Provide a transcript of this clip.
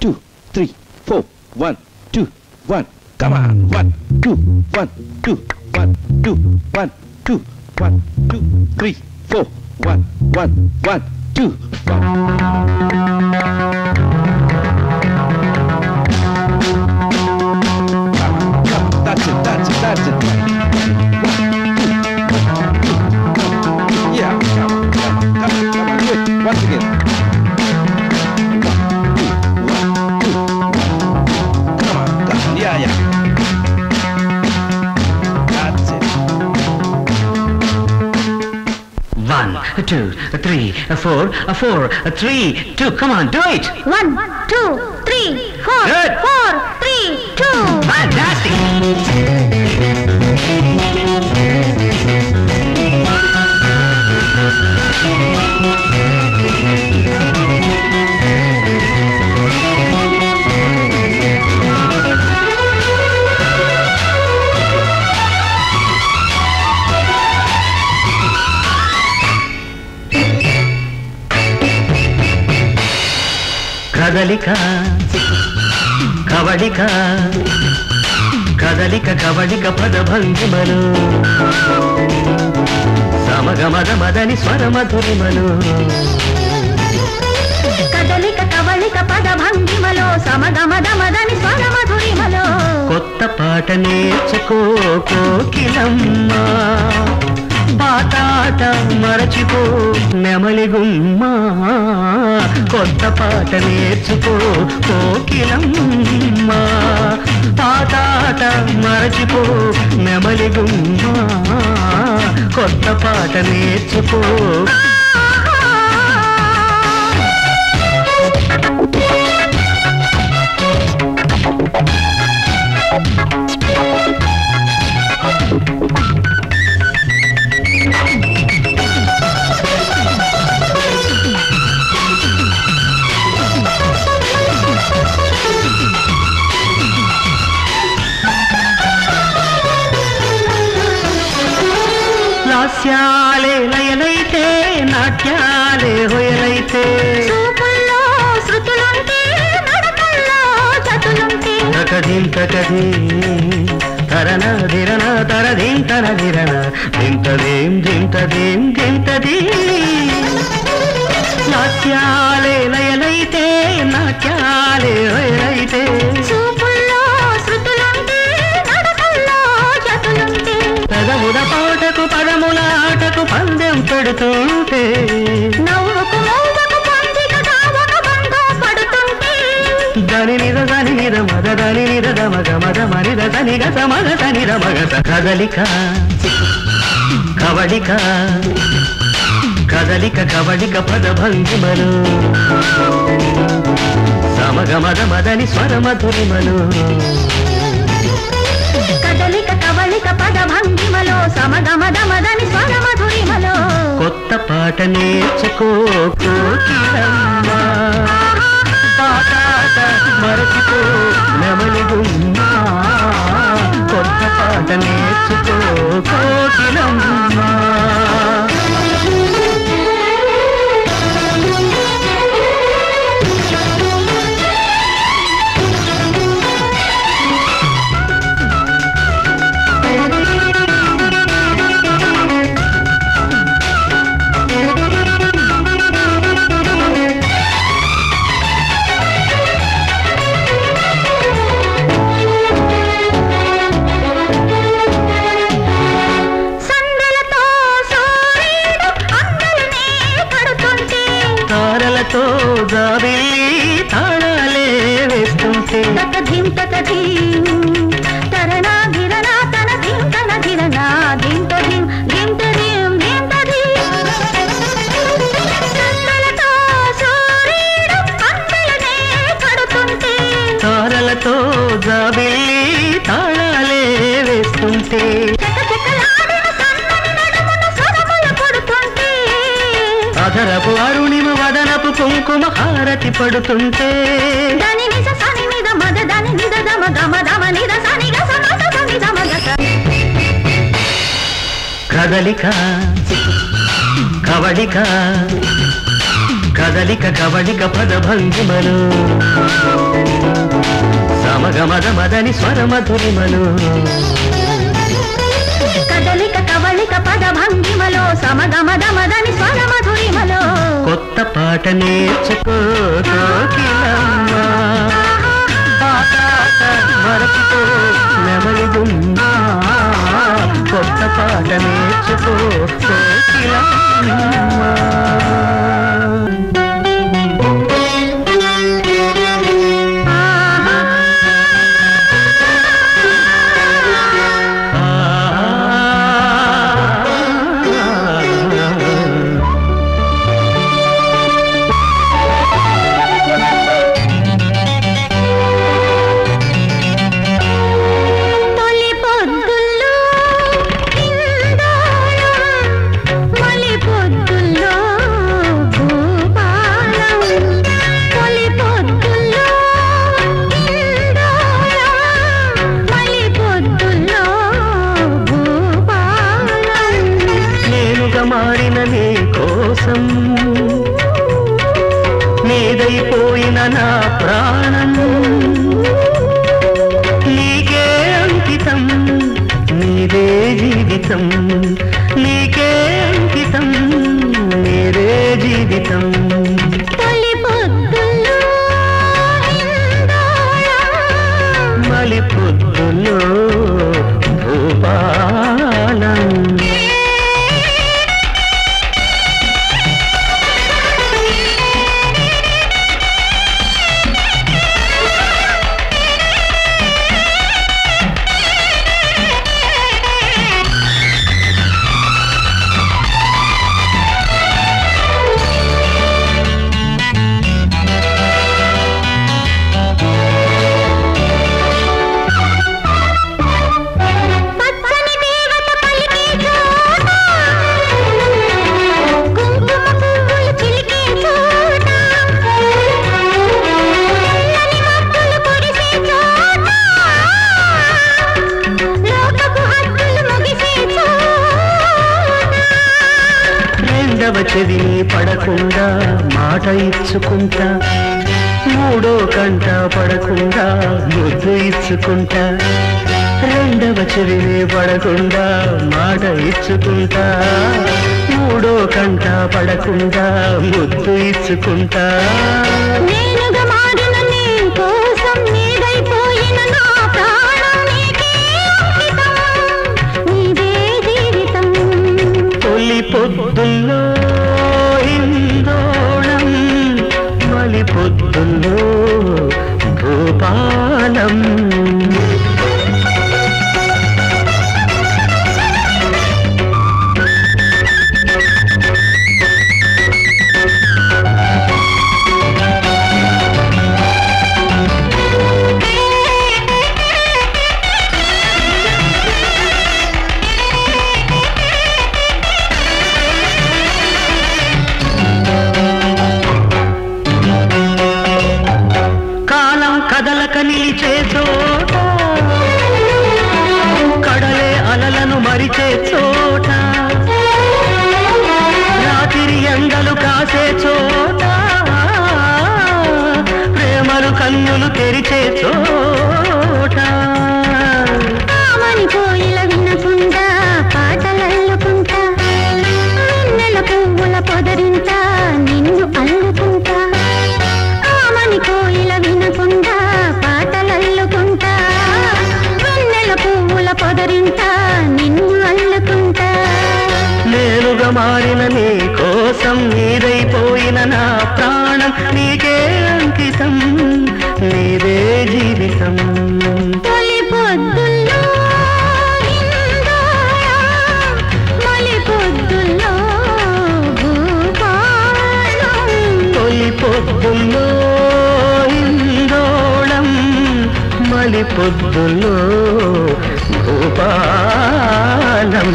two, three, four. One, two, one. Come on. One, two, one, two, one, two, one, two, one, two, three, four. One, one, one, two, one. One, two, three, four, four, three, two. Come on, do it. One, two, three, four, Good. four, three, two. Fantastic. కదలిక కవళిక కదలిక కవళిక పదభంగిమలు సమగమద మదని స్వరమధురిమలు. కదలిక కవళిక పద భంగిమలో సమగమద మదని స్వరమధురిమలో. కొత్త పాట నేర్చుకో కోకిలమ్మ. బాటాట మరచిపో నెమలి గుమ్మ కొత్త పాట నేర్చుకో కోకిలమ్మ. పాటాట మరచిపో నెమలి గుమ్మ కొత్త పాట నేర్చుకో. లాస్యాలే లయలైతే నాట్యాలే హొయలైతే చతులుంటే తకధిం తరన ధిరన తరధిం తన ధిరణ. దింతదేం దింతదేం దింతది లాస్యాలే లయలైతే నాట్యాలే హొయలైతే పెడుతుంటే. దని నిద దని నిద మద దని నిద మగ మద మనిద దని గత మగ కదలిక. కవళిక. కదలిక కవళిక పద భంగిమలు. సమగమద మదని స్వరమధురిమలు కదలిక కవళిక పద భంగిమలో సమగమద మదని స్వరమధురిమలో కొత్త పాట నేర్చుకో కోకిలమ్మ. మరచిపో నెమలి కొత్త పాట నేర్చుకో తారలతో జాబిల్లి తాళాలే వేస్తుంటే. తకధిం తకధిం తరణా గిరణా తన ధిం తన గిరణా ధిం ధింత ధిం ధింత ధిం సూర్యుడు పడుతుంటే తారలతో జాబిల్లి తాళాలే వేస్తుంటే. అధరపు వదనపు కుంకుమ హారతి పడుతుంటే. దని నిజ సని నిద మద దని నిద దమ గమ దమ నిద సని గ సమ స సని దమ గ స. కదలిక కవళిక కదలిక కవళిక పద భంగిమలు. మద మదని స్వరమధురిమలు. కదలిక కవళిక పద భంగిమలో స్వర మధురిమలో కొత్త పాట నేర్చుకో కోకిలమ్మ కొత్త పాట నేర్చుకో కోకిలమ్మ జీవితం. నీకే అంకితం నీదే జీవితం. ఇచ్చుకుంటా మూడో కంట పడకుండా ముద్దు ఇచ్చుకుంటా. రెండవ చెవిని పడకుండా మాట ఇచ్చుకుంటా. మూడో కంట పడకుండా ముద్దు ఇచ్చుకుంటా. ప్రేమలు కన్నులు తెరిచే చోట. వినకుండా పాటలల్లుకుంటా వెన్నెల పువ్వుల పొదరింటా నిన్ను అల్లుకుంటా. ఆమని కోయిల వినకుండా పాటలల్లుకుంటా వెన్నెల పువ్వుల పొదరింటా నిన్ను అల్లుకుంటా. నేనుగా మారిన నీ కోసం నీదైపోయిన నా జీవితం పొద్దుల్లో ఇందోళం మలి పొద్దుల్లో భూపాలం.